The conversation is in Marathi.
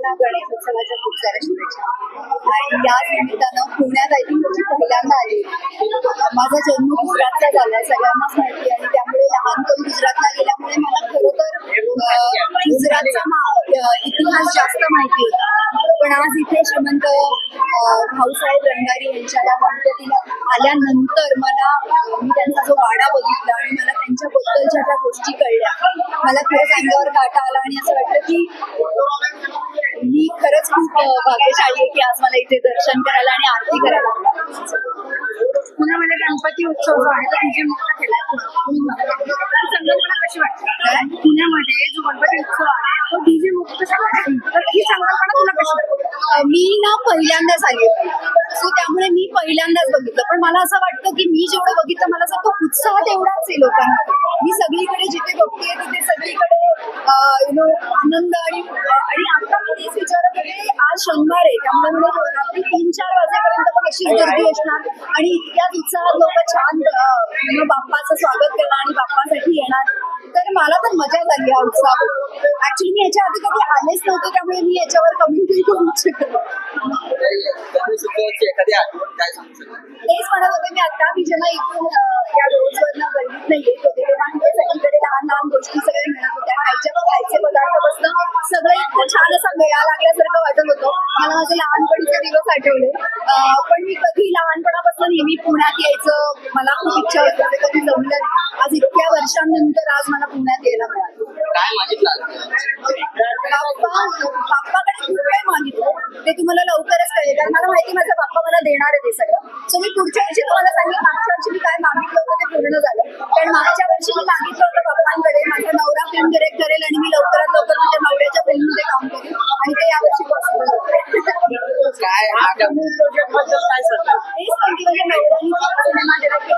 सर्वांना गणेश उत्सवाच्या खूप साऱ्या शुभेच्छा. आणि याच निमित्तानं पुण्यात आय थिंक त्याची पहिल्यांदा आली. माझा जन्म गुजरातचा झाला सगळ्यांनाच माहिती आणि त्यामुळे लहानपण गुजरातला गेल्यामुळे मला खरं तर गुजरातचा इतिहास जास्त माहिती होता पण आज इथे श्रीमंत भाऊसाहेब रंगारी यांच्या या गणपतीला आल्यानंतर मला मी त्यांचा जो वाडा बघितला आणि मला त्यांच्याबद्दलच्या ज्या गोष्टी कळल्या मला खरंच अंगावर काटा आला आणि असं वाटलं की भाग्यशाली आहे की आज मला इथे दर्शन करायला आणि आरती करायला पुण्यामध्ये गणपती उत्सव जो आहे तो मुक्त केला संकल्पना कशी वाटते? पुण्यामध्ये जो गणपती उत्सव आहे तो डीजे मुक्त तर ही संकल्पना तुला कशी वाटते? मी ना पहिल्यांदाच आली सो त्यामुळे मी पहिल्यांदाच बघितलं. पण मला असं वाटतं की मी जेवढं बघितलं मला असं तो उत्साह तेवढाच आहे लोकांना. मी सगळीकडे जिथे बघते तिथे सगळीकडे यु नो आनंद आणि आणि आता मी तेच विचारत होते आज शनिवार आहे त्यामुळे म्हणजे रात्री तीन चार वाजेपर्यंत पण अशीच गर्दी असणार. आणि इतक्याच उत्साहात लोक छान नो बाप्पाचं स्वागत करणार आणि बाप्पासाठी येणार. तर मला पण मजा झाली हा उत्साह ऍक्च्युली मी याच्या आधी कधी आलेच नव्हते त्यामुळे मी याच्यावर कमेंटही करू शकता. तेच म्हणत होते मी आता मी जेव्हा इथून या रोडवरनं गल्लीतनं येत होते तेव्हा सगळीकडे लहान लहान गोष्टी सगळ्या मिळत होत्या खायच्या खायचे पदार्थ बसणं मेळा लागल्यासारखं वाटत होतं. मला माझे लहानपणीचे दिवस आठवले. पण मी कधी लहानपणापासून नेहमी पुण्यात यायचं मला खूप इच्छा होती. ते कधी जमलं आज इतक्या वर्षांनंतर आज मला पुण्यात यायला मिळालं. काय बाप्पाकडे खूप काही मागितलं. ते तुम्हाला लवकरच कळेल. कारण मला माहिती माझा बाप्पा मला देणार आहे ते सगळं. सो मी पुढच्या वर्षी तुम्हाला सांगेन मागच्या वर्षी मी काय मागितलं होतं ते पूर्ण झालं. कारण मागच्या वर्षी मी मागितलं काय